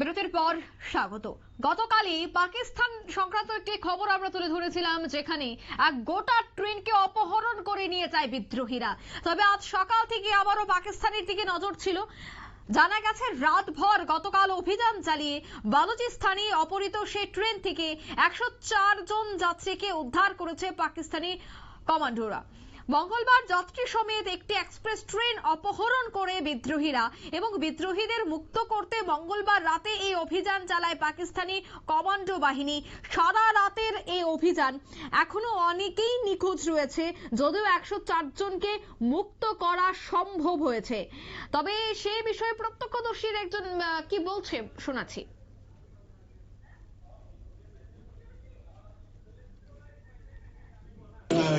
বিরতির পর স্বাগত। গতকালই পাকিস্তান সংক্রান্ত একটি খবর আমরা তুলে ধরেছিলাম যেখানে এক গোটা ট্রেনকে অপহরণ করে নিয়ে যায় বিদ্রোহীরা। তবে আজ সকাল থেকে আবারও পাকিস্তানের দিকে নজর ছিল। জানা গেছে, রাতভর গতকাল অভিযান চালিয়ে বালুচিস্তানে অপহৃত সেই ট্রেন থেকে একশো জন যাত্রীকে উদ্ধার করেছে পাকিস্তানি কমান্ডোরা। মঙ্গলবার যাত্রী সমেত একটি এক্সপ্রেস ট্রেন অপহরণ করে বিদ্রোহীরা এবং বিদ্রোহীদের মুক্ত করতে মঙ্গলবার রাতে এই অভিযান চালায় পাকিস্তানি কমান্ডো বাহিনী। সারা রাতের এই অভিযান এখনও অনেকেই নিখোঁজ রয়েছে, যদিও একশো জনকে মুক্ত করা সম্ভব হয়েছে। তবে সেই বিষয়ে প্রত্যক্ষদর্শীর একজন কি বলছে, শোনাচ্ছি।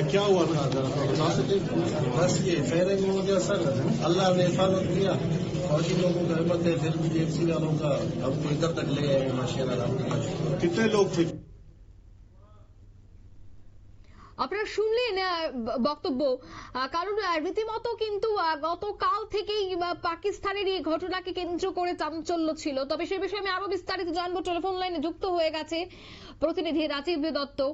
क्या हुआ था जरा तो बता सकते हैं? बस ये फेयरिंग हो गया सर अल्लाह ने हिफाजत किया फौजी लोगों का हिम्मत है फिर भी जेएफसी वालों का हमको इधर तक ले आए माशा अल्लाह कितने लोग थे আপনারা শুনলেন আহ, ব- বক্তব্য আহ, কারণ আহ, রীতিমতো কিন্তু আহ, গতকাল থেকেই আহ, পাকিস্তানের এই ঘটনাকে কেন্দ্র করে চাঞ্চল্য ছিল তবে সে বিষয়ে আমি আরো বিস্তারিত জানবো টেলিফোন লাইনে যুক্ত হয়ে গেছে প্রতিনিধি রাজীব দত্ত আহ,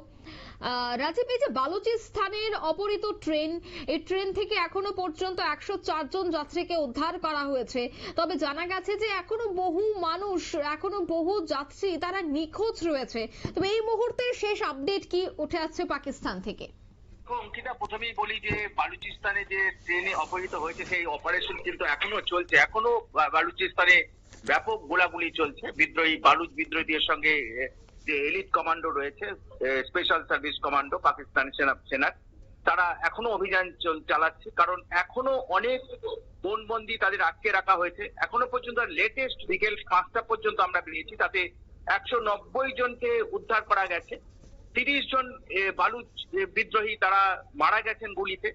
রাজীব এই যে বালুচিস্তানের অপহৃত ট্রেন। এই ট্রেন থেকে এখনও পর্যন্ত একশো জন যাত্রীকে উদ্ধার করা হয়েছে। তবে জানা গেছে যে এখনও বহু মানুষ, এখনও বহু যাত্রী তারা নিখোঁজ রয়েছে। তবে এই মুহূর্তের শেষ আপডেট কি উঠে আসছে পাকিস্তান থেকে? অঙ্কিতা, প্রথমেই বলি যে বালুচিস্তানে যে ট্রেনে অপহৃত হয়েছে, সেই অপারেশন কিন্তু এখনও চলছে। এখনও বালুচিস্তানে ব্যাপক গোলাগুলি চলছে। বিদ্রোহী, বালুচ বিদ্রোহীদের সঙ্গে যে এলিট কমান্ডো রয়েছে স্পেশাল সার্ভিস কমান্ডো, পাকিস্তান সেনা, সেনার, তারা এখনও অভিযান চালাচ্ছে। কারণ এখনও অনেক বনবন্দি তাদের আটকে রাখা হয়েছে। এখনও পর্যন্ত লেটেস্ট বিকেল পাঁচটা পর্যন্ত আমরা পেয়েছি। তাতে একশো নব্বই জনকে উদ্ধার করা গেছে। তিরিশ জন বালুচ বিদ্রোহী তারা মারা গেছেন গুলিতে।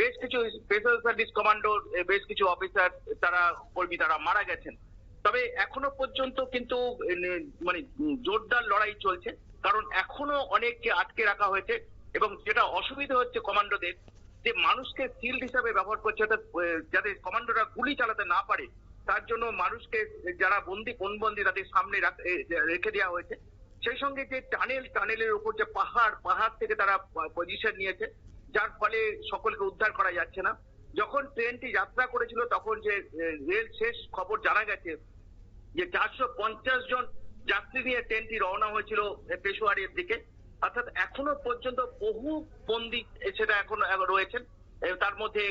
বেশ কিছু স্পেশাল সার্ভিস কমান্ডোর বেশ কিছু অফিসার তারা, কর্মী তারা মারা গেছেন। তবে এখনও পর্যন্ত কিন্তু মানে জোরদার লড়াই চলছে। কারণ এখনও অনেককে আটকে রাখা হয়েছে এবং যেটা অসুবিধা হচ্ছে কমান্ডোদের, যে মানুষকে শিল্ড হিসাবে ব্যবহার করছে যাতে কমান্ডোরা গুলি চালাতে না পারে, তার জন্য মানুষকে যারা বন্দি বন্দি তাদের সামনে রেখে দেওয়া হয়েছে। সেই সঙ্গে যে টানেল, টানেলের উপর যে পাহাড় পাহাড় থেকে তারা পজিশন নিয়েছে, যার ফলে সকলকে উদ্ধার করা যাচ্ছে না। যখন ট্রেনটি যাত্রা করেছিল, তখন যে রেল শেষ খবর জানা গেছে যে চারশো পঞ্চাশ জন যাত্রী নিয়ে ট্রেনটি রওনা হয়েছিল পেশোয়ারের দিকে। অর্থাৎ এখনও পর্যন্ত বহু বন্দি সেটা এখন রয়েছেন। তার মধ্যে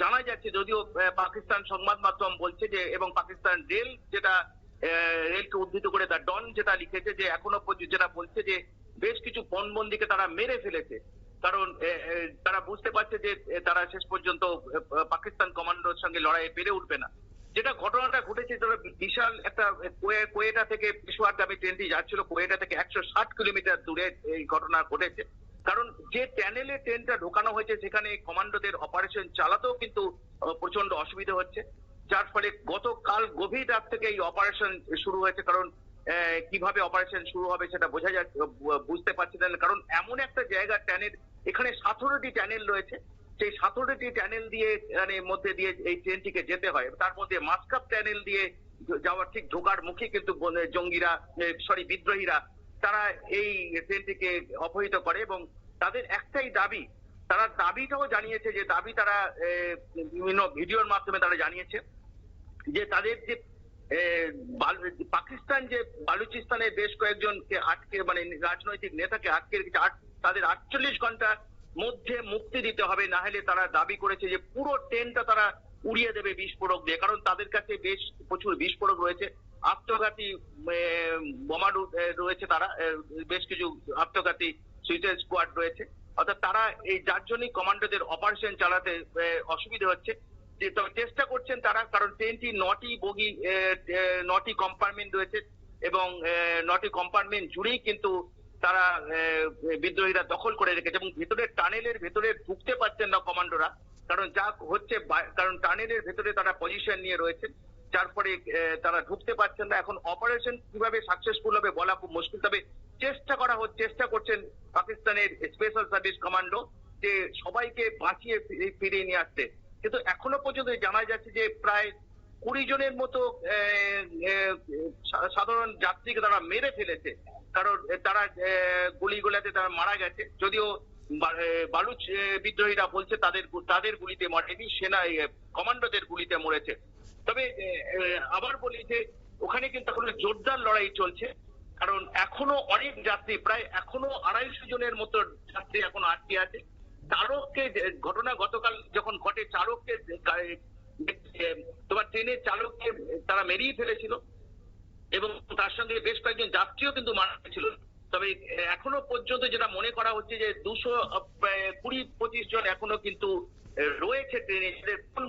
জানা যাচ্ছে যদিও পাকিস্তান সংবাদ মাধ্যম বলছে যে, এবং পাকিস্তান রেল যেটা রেলকে উদ্ধৃত করে তার ডন যেটা লিখেছে যে, এখনও পর্যন্ত যেটা বলছে যে, বেশ কিছু পণবন্দিকে তারা মেরে ফেলেছে। কারণ তারা বুঝতে পারছে যে তারা শেষ পর্যন্ত পাকিস্তান কমান্ডোর সঙ্গে লড়াইয়ে পেরে উঠবে না। যেটা ঘটনাটা ঘটেছে সেটা বিশাল একটা কোয়েটা থেকে পেশোয়ারগামী ট্রেনটি যাচ্ছিল, কোয়েটা থেকে একশো ষাট কিলোমিটার দূরে এই ঘটনা ঘটেছে। কারণ যে ট্যানেলে ট্রেনটা ঢোকানো হয়েছে, সেখানে কমান্ডোদের অপারেশন চালাতেও কিন্তু প্রচণ্ড অসুবিধা হচ্ছে। যার ফলে গতকাল গভীর রাত থেকে এই অপারেশন শুরু হয়েছে। কারণ কীভাবে অপারেশন শুরু হবে সেটা বোঝা যাচ্ছে, বুঝতে পারছি না। কারণ এমন একটা জায়গা ট্যানেল এখানে সতেরোটি ট্যানেল রয়েছে। সেই সতেরোটি ট্যানেল দিয়ে মানে মধ্যে দিয়ে এই ট্রেনটিকে যেতে হয়। তার মধ্যে মাসকাপ ট্যানেল দিয়ে যাওয়ার ঠিক ঢোকার মুখে কিন্তু জঙ্গিরা সরি বিদ্রোহীরা, তারা এই ট্রেনটিকে অপহৃত করে এবং তাদের একটাই দাবি, তারা দাবিটাও জানিয়েছে যে দাবি তারা বিভিন্ন ভিডিওর মাধ্যমে তারা জানিয়েছে যে তাদের যে পাকিস্তান যে বালুচিস্তানের বেশ কয়েকজনকে আটকে মানে রাজনৈতিক নেতাকে আটকে রেখেছে তাদের আটচল্লিশ ঘণ্টার মধ্যে মুক্তি দিতে হবে না হলে তারা দাবি করেছে যে পুরো ট্রেনটা তারা উড়িয়ে দেবে বিস্ফোরক দিয়ে। কারণ তাদের কাছে বেশ প্রচুর বিস্ফোরক রয়েছে। আত্মঘাতী এ, রয়েছে তারা। বেশ কিছু আত্মঘাতী সুইসাইড স্কোয়াড রয়েছে। অর্থাৎ তারা এই যার জন্যই কমান্ডোদের অপারেশন চালাতে অসুবিধা হচ্ছে। যে তবে চেষ্টা করছেন তারা কারণ ট্রেনটি নটি বগি নটি কম্পার্টমেন্ট রয়েছে এবং নটি কম্পার্টমেন্ট জুড়েই কিন্তু তারা বিদ্রোহীরা দখল করে রেখেছে এবং ভেতরে টানেলের ভেতরে ঢুকতে পারছেন না কমান্ডোরা। কারণ যা হচ্ছে কারণ টানেলের ভেতরে তারা পজিশন নিয়ে রয়েছেন। যার ফলে তারা ঢুকতে পারছেন না। এখন অপারেশন কীভাবে সাকসেসফুল হবে বলা খুব মুশকিল। তবে চেষ্টা করা হচ্ছে, চেষ্টা করছেন পাকিস্তানের স্পেশাল সার্ভিস কমান্ডো যে সবাইকে বাঁচিয়ে ফিরিয়ে- নিয়ে আসতে। কিন্তু এখনও পর্যন্ত জানা যাচ্ছে যে প্রায় কুড়ি জনের মতো সাধারণ যাত্রীকে তারা মেরে ফেলেছে। কারণ তারা আহ, গুলিগুলাতে তারা মারা গেছে। যদিও বালুচ বিদ্রোহীরা বলছে তাদের তাদের গুলিতে মরেনি সেনা কমান্ডোদের গুলিতে মরেছে। তবে আবার বলি যে ওখানে কিন্তু এখনও জোরদার লড়াই চলছে। কারণ এখনও অনেক যাত্রী প্রায় এখনও আড়াইশো জনের মতো যাত্রী এখনও আটকে আছে। চালককে ঘটনা গতকাল যখন ঘটে চালককে তোমার ট্রেনের চালককে তারা মেরিয়ে ফেলেছিল। এবং তার সঙ্গে বেশ কয়েকজন যাত্রীও কিন্তু মারা গেছিল। তবে এখনও পর্যন্ত যেটা মনে করা হচ্ছে যে দুশো কুড়ি, পঁচিশ জন এখনও কিন্তু রয়েছে ট্রেনে।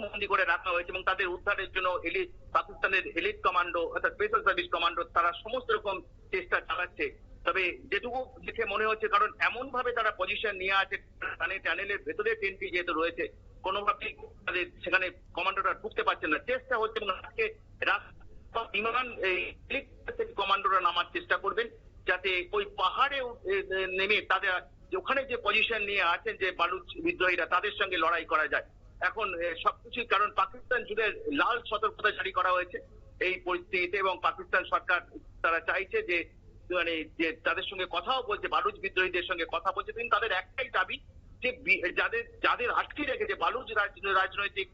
বন্দি করে রাখা হয়েছে এবং তাদের উদ্ধারের জন্য এলিট পাকিস্তানের এলিট কমান্ডো, অর্থাৎ স্পেশাল সার্ভিস কমান্ডো, তারা সমস্ত রকম চেষ্টা চালাচ্ছে। তবে, যেটুকু দেখে মনে হচ্ছে, কারণ এমন ভাবে তারা পজিশন নিয়ে আছে মানে টানেলের ভেতরে ট্রেনটি যেহেতু রয়েছে, কোনোভাবেই তাদের সেখানে কমান্ডোরা ঢুকতে পারছে না। চেষ্টা হচ্ছে এবং আজকে রাস্তা বিমান কমান্ডোরা নামার চেষ্টা করবেন যাতে ওই পাহাড়ে নেমে তাদের, ওখানে যে পজিশন নিয়ে আছেন যে বালুচ বিদ্রোহীরা, তাদের সঙ্গে লড়াই করা যায়। এখন সবকিছুই কারণ পাকিস্তান জুড়ে লাল সতর্কতা জারি করা হয়েছে এই পরিস্থিতিতে এবং পাকিস্তান সরকার তারা চাইছে যে মানে যে তাদের সঙ্গে কথাও বলছে, বালুচ বিদ্রোহীদের সঙ্গে কথা বলছে, কিন্তু তাদের একটাই দাবি যে যাদের যাদের আটকে রেখেছে বালুচ রাজনৈতিক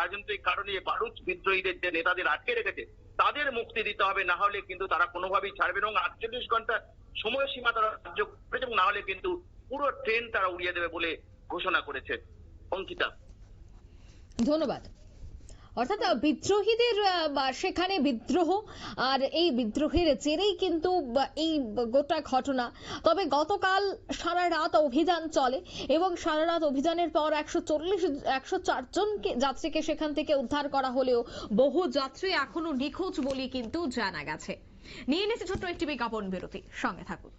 রাজনৈতিক কারণে বালুচ বিদ্রোহীদের যে নেতাদের আটকে রেখেছে, তাদের মুক্তি দিতে হবে, না হলে কিন্তু তারা কোনোভাবেই ছাড়বে এবং আটচল্লিশ ঘণ্টা সময়সীমা তারা সাহায্য করেছে এবং না হলে কিন্তু পুরো ট্রেন তারা উড়িয়ে দেবে বলে ঘোষণা করেছে অঙ্কিতা। ধন্যবাদ। অর্থাৎ বিদ্রোহীদের সেখানে বিদ্রোহ। আর এই বিদ্রোহের জেরেই কিন্তু এই গোটা ঘটনা। তবে গতকাল সারা রাত অভিযান চলে এবং সারা রাত অভিযানের পর একশো চল্লিশ, একশো চারজনকে যাত্রীকে সেখান থেকে উদ্ধার করা হলেও বহু যাত্রী এখনও নিখোঁজ বলে কিন্তু জানা গেছে। নিয়ে নিচ্ছে ছোট্ট একটি বিজ্ঞাপন বিরতি। সঙ্গে থাকুন।